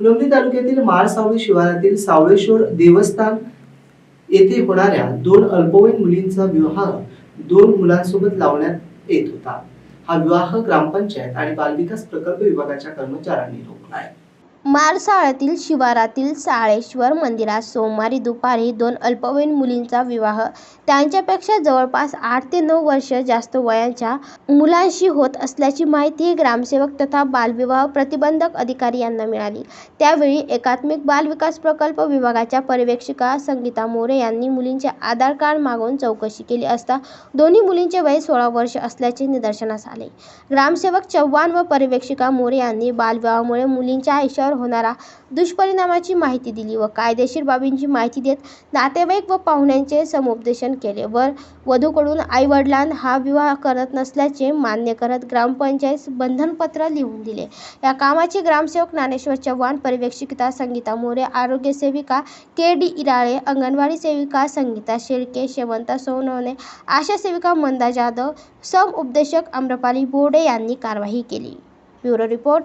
फुलंब्री तालुक्यातील माळसावळी शिवारातील सावळेश्वर देवस्थान येथे होणाऱ्या दोन अल्पवयीन मुलींचा विवाह दोन मुलांसोबत लावण्यात येत होता. हा विवाह ग्रामपंचायत आणि बालविकास प्रकल्प विभागाच्या कर्मचाऱ्यांनी आहे. मारसाळातील शिवारातील साळेश्वर मंदिरात सोमवारी दुपारी दोन अल्पवयीन मुलींचा विवाह. त्यांच्यापेक्षा जवळपास आठ ते नऊ वर्ष जास्त वयाच्या मुलांशी होत असल्याची माहिती ग्रामसेवक तथा बालविवाह प्रतिबंधक अधिकारी यांना मिळाली. त्यावेळी एकात्मिक बालविकास प्रकल्प विभागाच्या पर्यवेक्षिका संगीता मोरे यांनी मुलींचे आधार कार्ड मागून चौकशी केली असता दोन्ही मुलींचे वय सोळा वर्ष असल्याचे निदर्शनास आले. ग्रामसेवक चव्हाण व पर्यवेक्षिका मोरे यांनी बालविवाहामुळे मुलींच्या आयुष्यावर होणारा दुष्परिणामाची माहिती दिली व कायदेशीर बाबींची माहिती देत नातेवाईक व पाहुण्यांचे समुपदेशन केले. व वधूकडून आईवडिलांना हा विवाह करत नसल्याचे मान्य करत ग्रामपंचायत बंधनपत्र लिहून दिले. या कामाची ग्रामसेवक ज्ञानेश्वर चव्हाण पर्यवेक्षिका संगीता मोरे आरोग्य सेविका के डी इराळे अंगणवाडी सेविका संगीता शेळके शेवंता सोनवणे आशा सेविका मंदा जाधव सम उपदेशक आम्रपाली बोर्डे यांनी कारवाई केली. Bureau report